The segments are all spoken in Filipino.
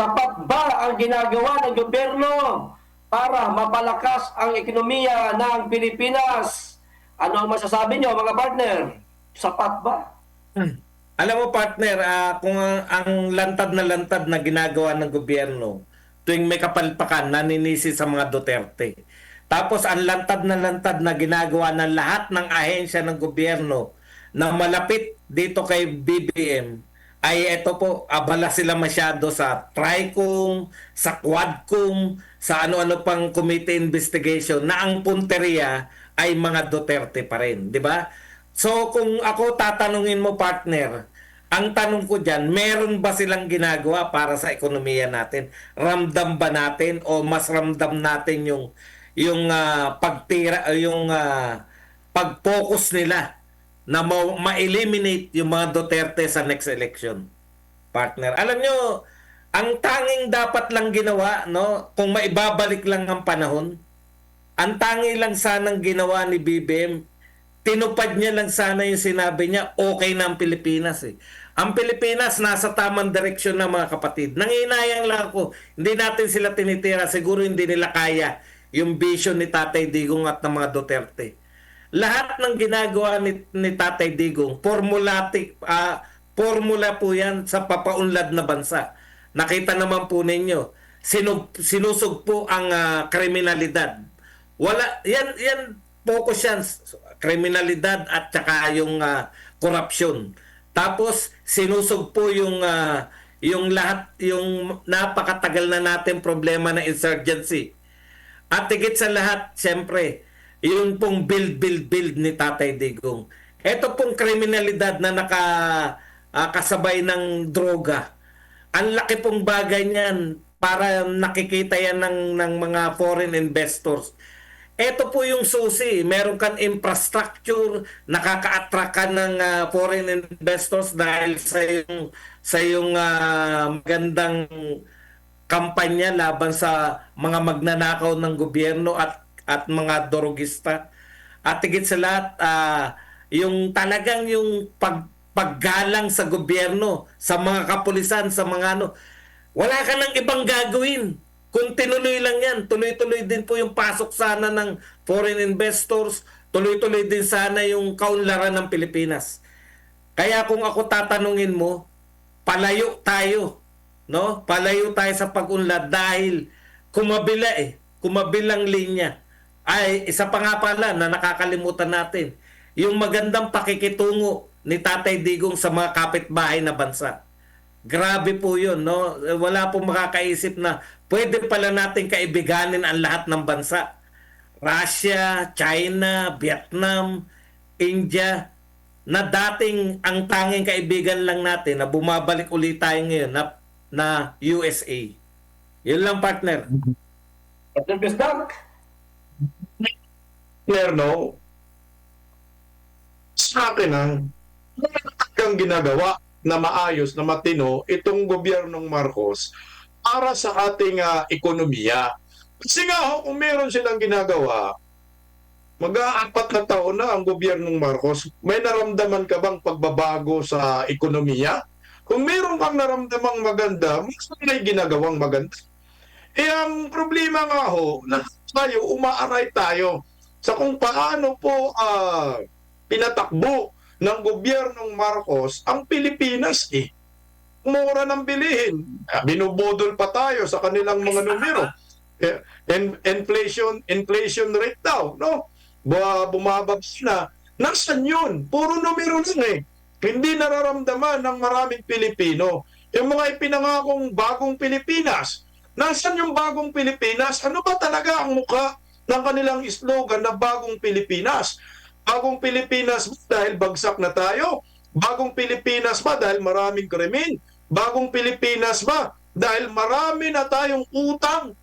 Sapat ba ang ginagawa ng gobyerno para mapalakas ang ekonomiya ng Pilipinas? Ano ang masasabi nyo mga partner? Sapat ba? Alam mo partner, ah, kung ang, ang lantad na lantad na ginagawa ng gobyerno tuwing may kapalpakan, naninisi sa mga Duterte. Tapos ang lantad na lantad na ginagawa ng lahat ng ahensya ng gobyerno na malapit dito kay BBM ay eto po, abala sila masyado sa TRICOM, sa QUADCOM, sa ano-ano pang committee investigation na ang punteriya ay mga Duterte pa rin, di ba? So kung ako tatanungin mo partner, ang tanong ko diyan, meron ba silang ginagawa para sa ekonomiya natin? Ramdam ba natin o mas ramdam natin yung yung ah, pagtira yung ah, pag-focus nila na ma- ma-eliminate yung mga Duterte sa next election? Partner, alam nyo, ang tanging dapat lang ginawa, no, kung maibabalik lang ang panahon, ang tangi lang sanang ginawa ni BBM, tinupad niya lang sana yung sinabi niya, okay na ang Pilipinas eh. Ang Pilipinas nasa tamang direksyon na mga kapatid. Nanginayang lang ako, hindi natin sila tinitira, siguro hindi nila kaya yung vision ni Tatay Digong at ng mga Duterte. Lahat ng ginagawa ni, ni Tatay Digong, formulatic, ah, formula po yan sa papaunlad na bansa. Nakita naman po ninyo, sinug, sinusog po ang ah, kriminalidad. Wala, yan, yan, focus yan, kriminalidad at saka yung ah, korupsyon. Tapos, sinusog po yung, ah, yung lahat, yung napakatagal na natin problema ng insurgency. At higit sa lahat, siyempre, yung pong build, build, build ni Tatay Digong. Ito pong kriminalidad na naka ah, kasabay ng droga. Ang laki pong bagay niyan para nakikita yan ng, ng mga foreign investors. Ito po yung susi. Meron kang infrastructure, nakaka-attract ka ng ah, foreign investors dahil sa yung sa yung ah, magandang kampanya laban sa mga magnanakaw ng gobyerno at at mga dorogista. At higit sa lahat, ah, yung talagang yung pag, paggalang sa gobyerno, sa mga kapulisan, sa mga ano, wala ka nang ibang gagawin. Kung tinuloy lang yan, tuloy-tuloy din po yung pasok sana ng foreign investors, tuloy-tuloy din sana yung kaunlaran ng Pilipinas. Kaya kung ako tatanungin mo, palayo tayo. No? Palayo tayo sa pag-unlad dahil kumabila eh. Kumabilang linya. Ay, isa pa nga pala na nakakalimutan natin. Yung magandang pakikitungo ni Tatay Digong sa mga kapitbahay na bansa. Grabe po yun, no? Wala pong makakaisip na pwede pala natin kaibiganin ang lahat ng bansa. Russia, China, Vietnam, India, na dating ang tanging kaibigan lang natin na bumabalik ulit tayo ngayon na, na USA. Yun lang partner. Partner Bisdak? Lerno, sa akin ang kang ginagawa na maayos, na matino, itong gobyernong Marcos para sa ating ah, ekonomiya. Kasi nga, ho, kung meron silang ginagawa, mag-aapat na taon na ang gobyernong Marcos, may naramdaman ka bang pagbabago sa ekonomiya? Kung meron kang naramdamang maganda, mas may ginagawang maganda. Eh, ang problema nga ho, na tayo, umaaray tayo sa kung paano po ah, pinatakbo ng gobyernong Marcos ang Pilipinas eh. Mura ng bilihin. Ah, Binubudol pa tayo sa kanilang mga numero. Eh, in- inflation inflation rate daw, no? Bu- bumababs na. Nasaan yun? Puro numero lang eh. Hindi nararamdaman ng maraming Pilipino. Yung mga ipinangakong bagong Pilipinas. Nasaan yung bagong Pilipinas? Ano ba talaga ang mukha ng kanilang slogan na bagong Pilipinas? Bagong Pilipinas ba dahil bagsak na tayo? Bagong Pilipinas ba dahil maraming krimen? Bagong Pilipinas ba dahil marami na tayong utang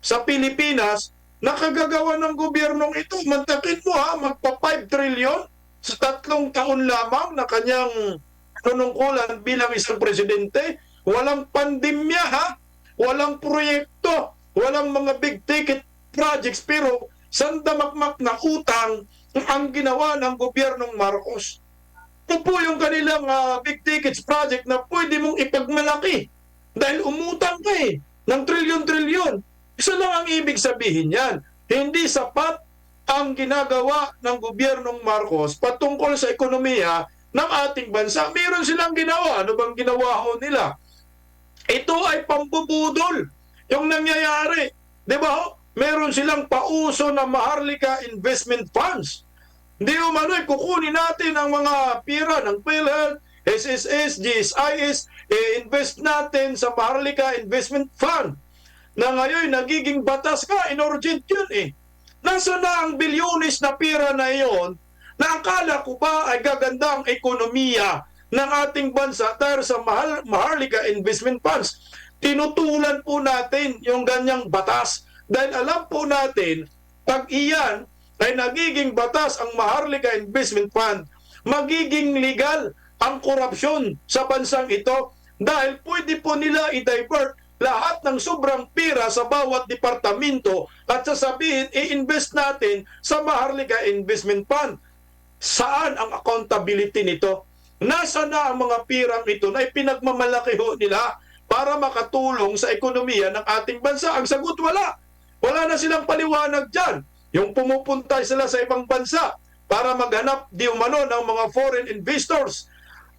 sa Pilipinas na kagagawa ng gobyernong ito? Mantakin mo ha, magpa 5 trillion sa tatlong taon lamang na kanyang panungkulan bilang isang presidente. Walang pandemya ha, walang proyekto, walang mga big ticket projects pero sandamakmak na utang ang ginawa ng gobyernong Marcos. Ito po yung kanilang ah, big tickets project na pwede mong ipagmalaki Dahil umutang ka eh, ng trilyon-trilyon. Isa lang ang ibig sabihin yan. Hindi sapat ang ginagawa ng gobyernong Marcos patungkol sa ekonomiya ng ating bansa. Meron silang ginawa. Ano bang ginawa ho nila? Ito ay pambubudol yung nangyayari. Di ba ho? Meron silang pauso na Maharlika Investment Funds. Hindi umano, eh, kukunin natin ang mga pira ng PhilHealth, SSS, GSIS, eh, invest natin sa Maharlika Investment Fund na ngayon nagiging batas ka, inorgent yun eh. Nasaan na ang bilyonis na pira na iyon na akala ko ba ay gaganda ang ekonomiya ng ating bansa dahil sa mahal, Maharlika Investment Funds. Tinutulan po natin yung ganyang batas dahil alam po natin pag iyan ay nagiging batas ang Maharlika Investment Fund, magiging legal ang korupsyon sa bansang ito dahil pwede po nila i-divert lahat ng sobrang pira sa bawat departamento at sasabihin, i-invest natin sa Maharlika Investment Fund. Saan ang accountability nito? Nasa na ang mga pirang ito na ipinagmamalaki ho nila para makatulong sa ekonomiya ng ating bansa? Ang sagot, wala. Wala na silang paliwanag dyan. Yung pumupunta sila sa ibang bansa para maghanap di umano ng mga foreign investors.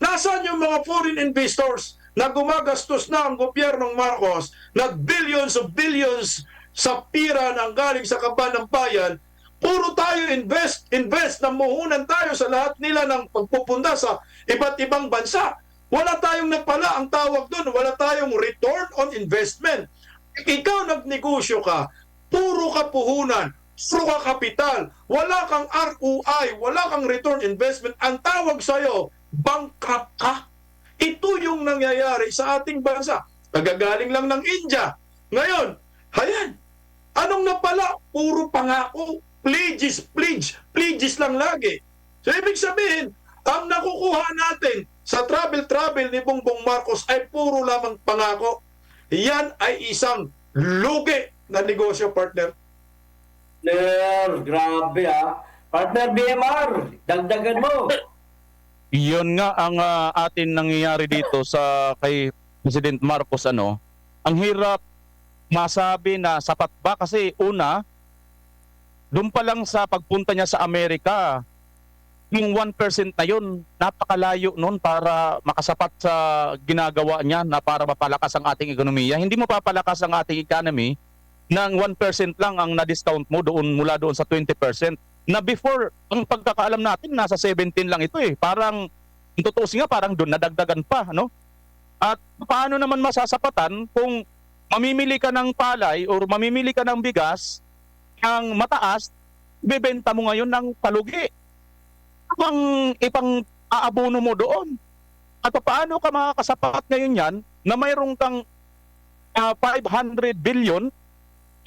Nasaan yung mga foreign investors na gumagastos na ang gobyernong Marcos na billions of billions sa pira ng galing sa kaban ng bayan Puro tayo invest, invest na muhunan tayo sa lahat nila ng pagpupunta sa iba't ibang bansa. Wala tayong napala ang tawag doon, wala tayong return on investment. Ikaw nagnegosyo ka, puro ka puhunan, puro ka kapital, wala kang ROI, wala kang return investment. Ang tawag sa'yo, bankrupt ka. Ito yung nangyayari sa ating bansa. Nagagaling lang ng India. Ngayon, hayan, Anong napala? Puro pangako. Pledges, pledge, pledges lang lagi. So, ibig sabihin, ang nakukuha natin sa travel-travel ni Bongbong Marcos ay puro lamang pangako. Yan ay isang lugi na negosyo, partner. Partner, grabe ah. Partner BMR, dagdagan mo. Iyon nga ang ah, atin nangyayari dito sa kay President Marcos ano. Ang hirap masabi na sapat ba kasi una doon pa lang sa pagpunta niya sa Amerika yung 1% na yun napakalayo noon para makasapat sa ginagawa niya na para mapalakas ang ating ekonomiya. Hindi mo papalakas ang ating economy ng 1% lang ang na-discount mo doon mula doon sa 20% na before ang pagkakaalam natin nasa 17 lang ito eh. Parang kung tutuusin nga parang doon nadagdagan pa, no? At paano naman masasapatan kung mamimili ka ng palay or mamimili ka ng bigas ang mataas, bebenta mo ngayon ng palugi. Ang ipang aabono mo doon. At paano ka makakasapat ngayon yan na mayroong kang ah, 500 billion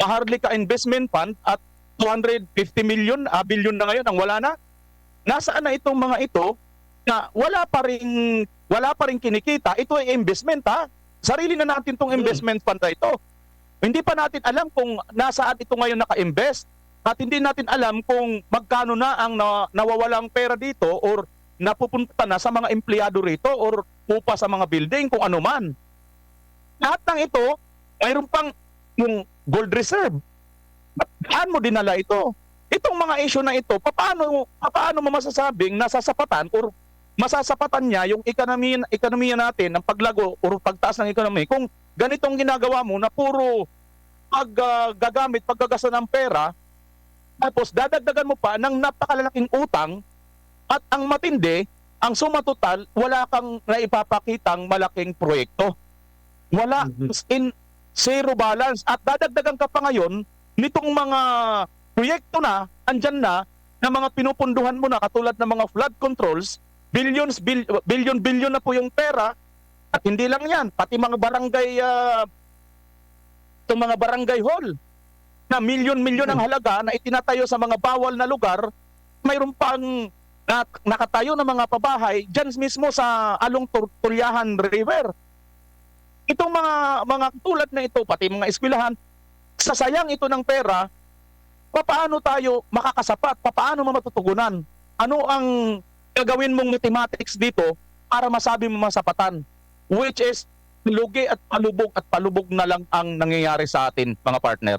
Maharlika Investment Fund at 250 million, ah, billion na ngayon ang wala na. Nasaan na itong mga ito na wala pa ring wala pa ring kinikita. Ito ay investment ha. Sarili na natin tong investment fund na ito. Hindi pa natin alam kung nasaan ito ngayon naka-invest at hindi natin alam kung magkano na ang na, nawawalang pera dito or napupunta na sa mga empleyado rito or upa sa mga building kung ano man. Lahat ng ito, mayroon pang yung gold reserve. Saan mo dinala ito? Itong mga issue na ito, paano, paano mo masasabing nasasapatan or masasapatan niya yung ekonomiya, ekonomiya natin ng paglago or pagtaas ng ekonomi kung ganitong ginagawa mo na puro pag ah, gagamit, paggagasa ng pera, tapos dadagdagan mo pa ng napakalalaking utang at ang matindi, ang suma total, wala kang naipapakitang malaking proyekto. Wala Mhm. in zero balance. At dadagdagan ka pa ngayon nitong mga proyekto na andyan na na mga pinupunduhan mo na katulad ng mga flood controls billions bil, billion billion na po yung pera. At hindi lang yan pati mga barangay ah, itong mga barangay hall na milyon-milyon ang halaga na itinatayo sa mga bawal na lugar mayroon pang na, nakatayo na mga pabahay dyan mismo sa along Tulyahan River itong mga mga tulad na ito pati mga eskwelahan sasayang ito ng pera papaano tayo makakasapat? Papaano mo ano ang gagawin mong mathematics dito para masabi mo masapatan which is lugi at palubog at palubog na lang ang nangyayari sa atin mga partner.